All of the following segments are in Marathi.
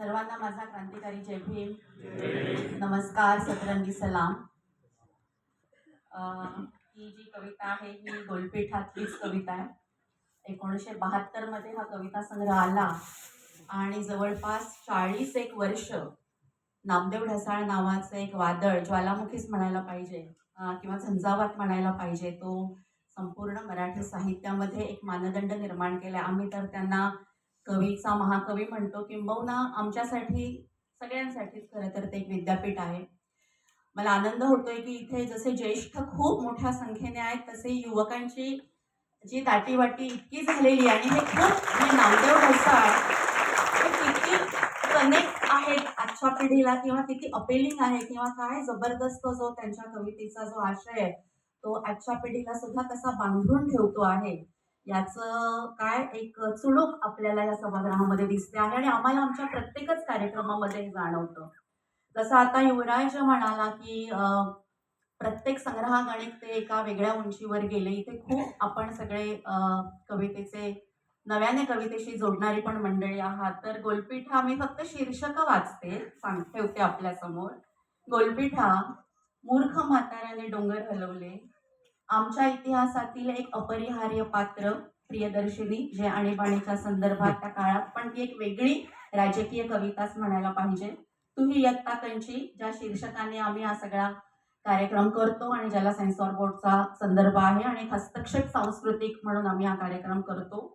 सर्वांना माझा क्रांतिकारी जय भीम. नमस्कार सतरंगी सलाम. ही जी कविता आहे ही गोलपीठातलीच कविता आहे. एकोणीसशे बहात्तरमध्ये हा कविता संग्रह आला आणि जवळपास चाळीस एक वर्ष नामदेव ढसाळ नावाचं एक वादळ ज्वालामुखीच म्हणायला पाहिजे किंवा झंझावात म्हणायला पाहिजे तो संपूर्ण मराठी साहित्यामध्ये एक मानदंड निर्माण केला आम्ही तर त्यांना कवीचा महाकवी म्हणतो किंबहुना आमच्यासाठी सगळ्यांसाठीच खरं तर ते एक विद्यापीठ आहे. मला आनंद होतोय की इथे जसे ज्येष्ठ खूप मोठ्या संख्येने आहेत तसे युवकांची जी दाटीवाटी इतकी झालेली आणि हे खूप म्हणजे नामदेव ढसाळ हे किती कनेक्ट आहेत आजच्या पिढीला किंवा किती अपेलिंग आहे किंवा काय जबरदस्त जो त्यांच्या कवितेचा जो आशय आहे तो आजच्या पिढीला सुद्धा कसा बांधून ठेवतो आहे. याचं काय एक चुणूक आपल्याला या सभागृहामध्ये दिसते आहे आणि आम्हाला आमच्या प्रत्येकच कार्यक्रमामध्ये जाणवतं. जसं आता युवराज म्हणाला की प्रत्येक संग्रहागणिक ते एका वेगळ्या उंचीवर गेले इथे खूप आपण सगळे कवितेचे नव्याने कवितेशी जोडणारी पण मंडळी आहात. तर गोलपीठा मी फक्त शीर्षक वाचते सांग ठेवते आपल्यासमोर. गोलपीठा मूर्ख म्हाताऱ्याने डोंगर हलवले आमच्या इतिहासातील एक अपरिहार्य पात्र प्रियदर्शिनी जे आणीबाणीच्या संदर्भात त्या काळात पण ती एक वेगळी राजकीय कविताच म्हणायला पाहिजे. तुम्ही इयत्ता कंची ज्या शीर्षकाने आम्ही हा सगळा कार्यक्रम करतो आणि ज्याला सेन्सॉर बोर्डचा संदर्भ आहे आणि हस्तक्षेप सांस्कृतिक म्हणून आम्ही हा कार्यक्रम करतो.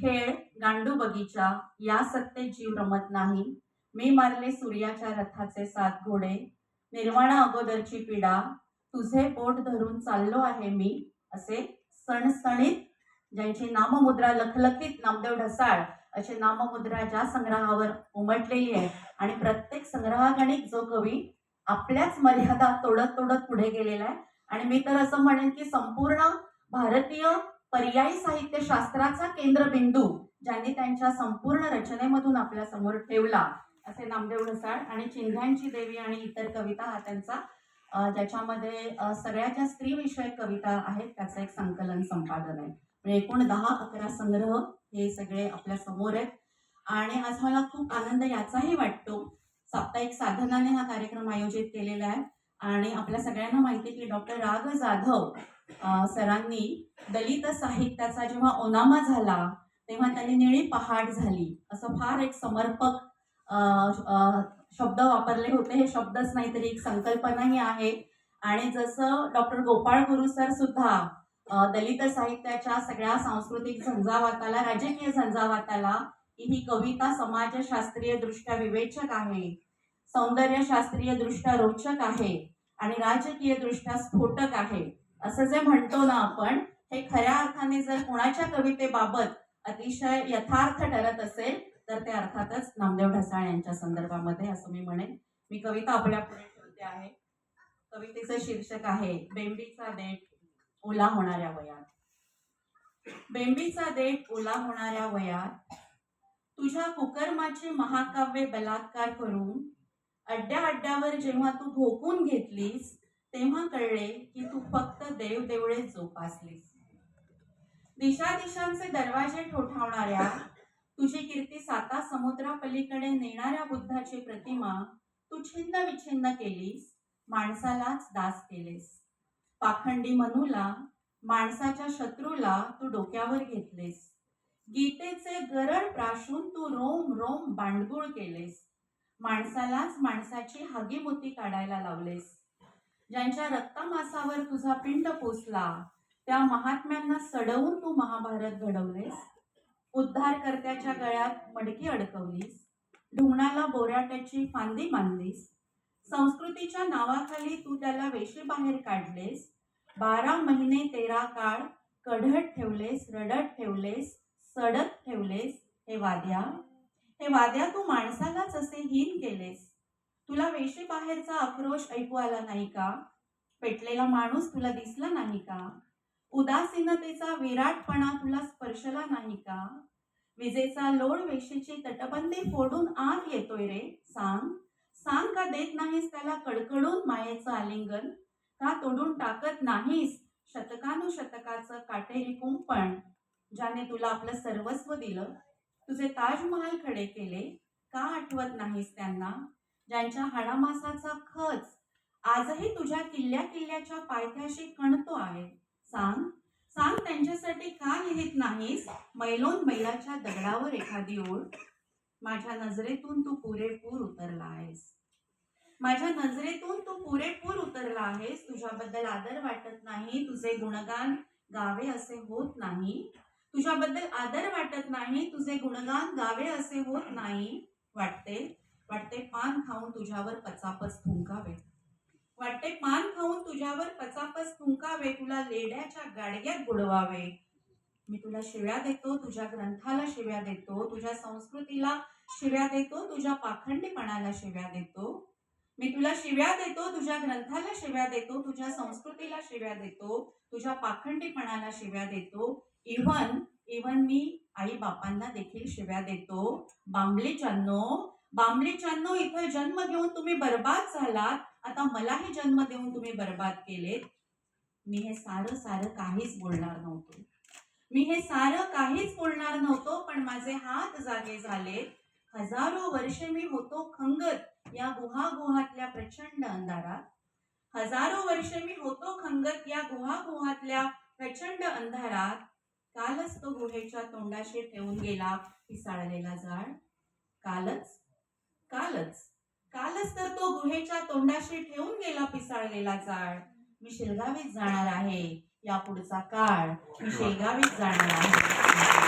खेळ गांडू बगीचा या सत्तेत जीव रमत नाही मी मारले सूर्याच्या रथाचे सात घोडे निर्वाणा अगोदरची पीडा तुझे पोट धरून चाललो आहे मी असे सणसणीत ज्यांची नाममुद्रा लखलखीत नामदेव ढसाळ अशी नाममुद्रा ज्या संग्रहावर उमटलेली आहे. आणि प्रत्येक संग्रहागणिक जो कवी आपल्याच मर्यादा तोडत तोडत पुढे गेलेला आहे. आणि मी तर असं म्हणेन की संपूर्ण भारतीय पर्यायी साहित्य शास्त्राचा केंद्रबिंदू ज्यांनी त्यांच्या संपूर्ण रचनेमधून आपल्यासमोर ठेवला असे नामदेव ढसाळ आणि चिंध्यांची देवी आणि इतर कविता हा त्यांचा ज्याच्यामध्ये सगळ्या ज्या स्त्रीविषयक कविता आहेत त्याचं एक संकलन संपादन आहे. म्हणजे एकूण दहा अकरा संग्रह हे सगळे आपल्यासमोर आहेत. आणि आज मला खूप आनंद याचाही वाटतो साप्ताहिक साधनाने हा कार्यक्रम आयोजित केलेला आहे. आणि आपल्या सगळ्यांना माहिती की डॉक्टर राग जाधव सरांनी दलित साहित्याचा जेव्हा ओनामा झाला तेव्हा त्यांनी निळी पहाट झाली. असं फार एक समर्पक शब्द वापरले होते हे शब्दच नाही तरी एक संकल्पनाही आहे. आणि जसं डॉक्टर गोपाळ गुरु सर सुद्धा दलित साहित्याच्या सगळ्या सांस्कृतिक झंझावाताला राजकीय झंझावाताला ही कविता समाजशास्त्रीय दृष्ट्या विवेचक आहे सौंदर्यशास्त्रीय दृष्ट्या रोचक आहे आणि राजकीय दृष्ट्या स्फोटक आहे. असं जे म्हणतो ना आपण हे खऱ्या अर्थाने जर कोणाच्या कवितेबाबत अतिशय यथार्थ ठरत असेल तर ते अर्थातच नामदेव ढसाळ यांच्या संदर्भामध्ये असं मी म्हणेन. मी कविता आपल्या पुढे ठेवते आहे. कवितेचं शीर्षक आहे बेंबीचा देठ ओला होणाऱ्या वयात. बेंबीचा देठ ओला होणाऱ्या वयात तुझ्या कुकर्माचे महाकाव्य बलात्कार करून अड्ड्या अड्ड्यावर जेव्हा तू भोकून घेतलीस तेव्हा कळले की तू फक्त देव देवळे जोपासलीस. दिशा दिशांचे दरवाजे ठोठावणाऱ्या तुझी कीर्ती साता समुद्रापलीकडे नेणाऱ्या बुद्धाची प्रतिमा तू छिन्न विछिन्न केलीस माणसालाच दास केलेस. पाखंडी मनूला माणसाच्या शत्रूला तू डोक्यावर घेतलेस. गीतेचे गरड प्राशून तू रोम रोम बांडगुळ केलेस. माणसालाच माणसाची हागीमोती काढायला लावलेस. ज्यांच्या रक्तमासावर तुझा पिंड पोचला त्या महात्म्यांना सडवून तू महाभारत घडवलेस. उद्धारकर्त्याच्या गळ्यात मडकी अडकवलीस ढुंगणाला बोराट्याची फांदी मानलीस संस्कृतीच्या नावाखाली तू त्याला वेशी बाहेर काढलेस बारा महिने तेरा काळ कढत ठेवलेस रडत ठेवलेस सडत ठेवलेस हे वाद्या हे वाद्या तू माणसालाच असे हीन केलेस. तुला वेशी बाहेरचा आक्रोश ऐकू आला नाही का? पेटलेला माणूस तुला दिसला नाही का? उदासीनतेचा विराटपणा तुला स्पर्शला नाही का? विजेचा लोड वेशीची तटबंदी फोडून आत येतोय रे. सांग. सांग का देत नाहीस त्याला कडकडून मायेचं आलिंगन? का तोडून टाकत नाहीस शतकानुशतकाचं काटेरी कुंपण? ज्याने तुला आपलं सर्वस्व दिलं. तुझे ताजमहाल खडे केले. का आठवत नाहीस त्यांना? ज्यांच्या हाडामासाचा खच आजही तुझ्या किल्ल्या किल्ल्याच्या पायथ्याशी कणतो आहे. सांग. सांग त्यांच्यासाठी का लिहित नाहीस? मैलोन बैलाच्या दगडावर एखादी ओळ. माझ्या नजरेतून तू पुरेपूर उतरला आहेस. माझ्या नजरेतून तू पुरेपूर उतरला आहेस. तुझ्याबद्दल आदर वाटत नाही. तुझे गुणगान गावे असे होत नाही. तुझ्याबद्दल आदर वाटत नाही. तुझे गुणगान गावे असे होत नाही. वाटते वाटते पान खाऊन तुझ्यावर पचापच थुंकावे वाटते पान खाऊन तुझ्यावर पचापच थुंकावे तुला लेड्याच्या गाडग्यात बुडवावे. मी तुला शिव्या देतो तुझ्या ग्रंथाला शिव्या देतो तुझ्या संस्कृतीला शिव्या देतो तुझ्या पाखंडीपणाला शिव्या देतो. मी तुला शिव्या देतो तुझ्या ग्रंथाला शिव्या देतो तुझ्या संस्कृतीला शिव्या देतो तुझ्या पाखंडीपणाला शिव्या देतो. इव्हन इव्हन मी आई बापांना देखील शिव्या देतो. बांबलीच्यांनो बांबलीच्यांनो इथं जन्म घेऊन तुम्ही बर्बाद झालात. आता मलाही जन्म देऊन तुम्ही बर्बाद केलेत. मी हे सारं सारं काहीच बोलणार नव्हतो. मी हे सारं काहीच बोलणार नव्हतो पण माझे हात जागे झाले. हजारो वर्षे मी होतो खंगत या गुहागुहातल्या प्रचंड अंधारात. हजारो वर्षे मी होतो खंगत या गुहागुहातल्या प्रचंड अंधारात. कालच तो गुहेच्या तोंडाशी ठेवून गेला पिसाळलेला झाड कालच? कालच. कालच तर तो गुहेच्या तोंडाशी ठेवून गेला पिसाळलेला जाळ. मी शिलगावीत जाणार आहे. या पुढचा काळ मी शेलगावीत जाणार आहे.